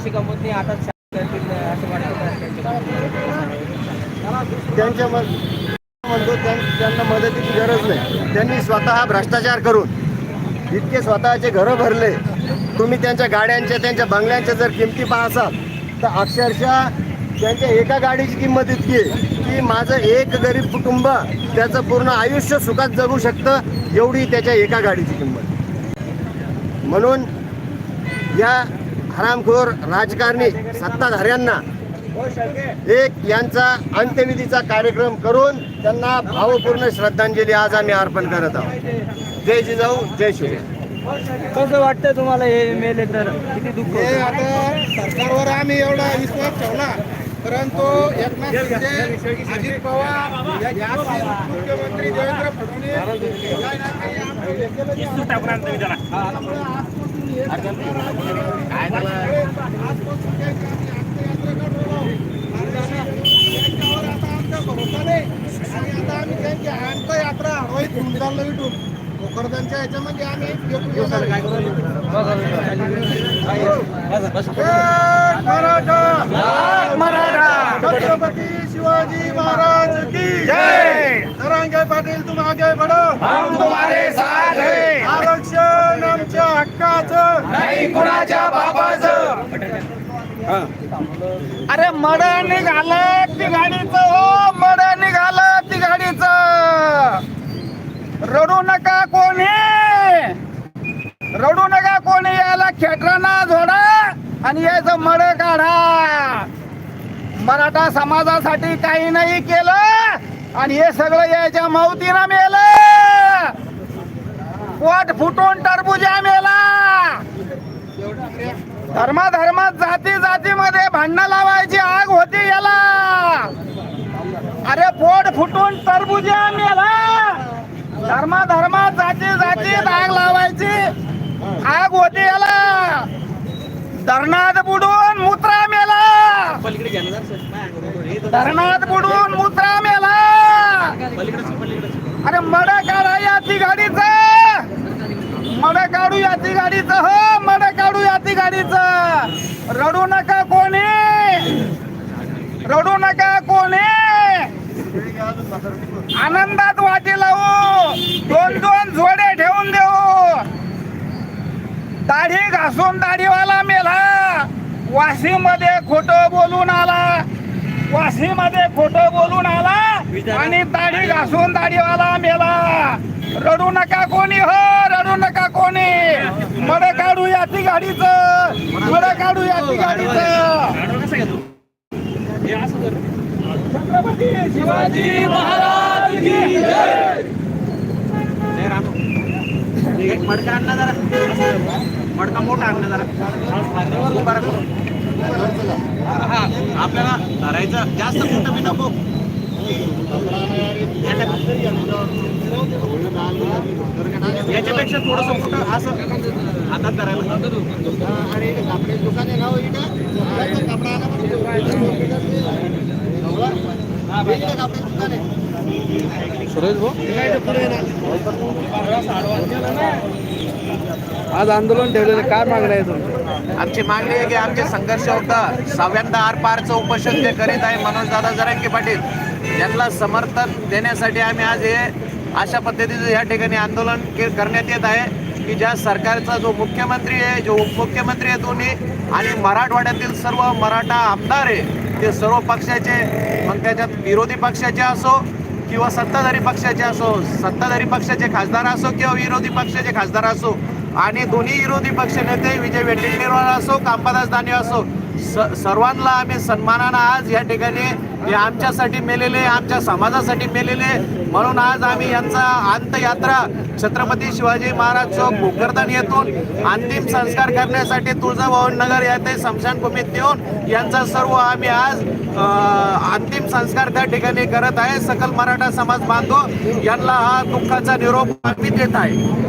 पैसे कंपनी आता करतील असं वाटतं त्यांच्या म्हणतो त्यांना मदतीची गरज नाही. त्यांनी स्वतः भ्रष्टाचार करून इतके स्वतःचे घरं भरले. तुम्ही त्यांच्या गाड्यांच्या त्यांच्या बंगल्यांच्या जर किमती पाहसाल तर अक्षरशः त्यांच्या एका गाडीची किंमत इतकी आहे की माझं एक गरीब कुटुंब त्याचं पूर्ण आयुष्य सुखात जगू शकतं एवढी त्याच्या एका गाडीची किंमत. म्हणून या हरामखोर राजकारणी सत्ताधाऱ्यांना एक यांचा अंत्यविधीचा कार्यक्रम करून त्यांना भावपूर्ण श्रद्धांजली आज आम्ही अर्पण करत आहोत. जय जिजाऊ जय शिवराय कसं वाटतं तुम्हाला हे मेले तर? किती दुःख हे होतं? आता सरकारवर आम्ही एवढा विश्वास ठेवला. परंतु एकनाथ शिंदे अजित पवार या- या मुख्यमंत्री देवेंद्र फडणवीस आजपासून आता आमचा भरोसा नाही. आणि आता आम्ही त्यांची अंत्ययात्रा हरवाईत घेऊन चाललो ह्याच्यामध्ये आम्ही जय मराठा! छत्रपती शिवाजी महाराज की जय! तरंगे पाटील तुम आगे बढ़ो। हम तुम्हारे साथ है। आरक्षण आमच्या हक्काचं। नाही कुणाच्या अरे मड निघालं ती गाडीचं हो मड निघालं ती गाडीचं रडू नका कोणी. रडू नका कोणी याला खेटरांना झोडा आणि याचं मड काढा. मराठा समाजासाठी काही नाही केलं आणि हे सगळं याच्या मावतीनं मेलं. पोट फुटून टरबुजा मेला. धर्माधर्मात जाती जातीमध्ये भांडणं लावायची आग होती याला. अरे पोट फुटून टरबुजा मेला. धर्माधर्मात जाती जाती आग लावायची. आग होती याला. धरणात बुडून मुत्रा मेला. धरणात बुडून मुत्रा मेला. अरे मड काढा या ती मड काढू या ती हो मड काढू याची गाडीच रडू नका कोणी. रडू नका कोणी. आनंदात वाटेल घासून दाढीवाला मेला. वाशी मध्ये खोट बोलून आला. वाशी मध्ये खोट बोलून आला. आणि दाढी घासून दाढीवाला मेला. रडू नका कोणी हो रडू नका कोणी. मड काढू या ती गाडीचं. मड काढू या ती गाडीचं? हे. छत्रपती शिवाजी महाराज की जय. नाही, रामू. एक मडका आणला जरा. मडका मोठा आणला जरा. उभा राहा. हा आपल्याला धरायचं. जास्त मोठं बी नको. याच्यापेक्षा थोडस मोठं असं हातात धरायला आणि आपले दुकान आहे सुरेश भाऊ? आज आंदोलन ठेवलेलं काय मागणं आहे आमची मागणी आहे की आमचे संघर्ष होता. सहाव्यांदा आर पारचं उपोषण जे करीत आहे मनोज दादा जरांगे पाटील यांना समर्थन देण्यासाठी आम्ही आज हे अशा पद्धतीचं या ठिकाणी आंदोलन के- करण्यात येत आहे की ज्या सरकारचा जो मुख्यमंत्री आहे जो उपमुख्यमंत्री आहे दोन्ही आणि मराठवाड्यातील सर्व मराठा आमदार आहे ते सर्व पक्षाचे मग त्याच्यात विरोधी पक्षाचे असो किंवा सत्ताधारी पक्षाचे असो सत्ताधारी पक्षाचे खासदार असो किंवा विरोधी पक्षाचे खासदार असो आणि दोन्ही विरोधी पक्ष नेते विजय वडेट्टीवार असो कांबादास दानवे असो स सर्वांना आम्ही सन्मानानं आज या ठिकाणी हे आमच्यासाठी मेलेले आमच्या समाजासाठी मेलेले. म्हणून आज आम्ही यांचा अंतयात्रा छत्रपती शिवाजी महाराज चौक भोकरदन येथून अंतिम संस्कार करण्यासाठी तुळजाभवन नगर येथे स्मशानभूमीत येऊन यांचा सर्व आम्ही आज अंतिम संस्कार त्या ठिकाणी करत आहे. सकल मराठा समाज बांधव यांना हा दुःखाचा निरोप आम्ही देत आहे.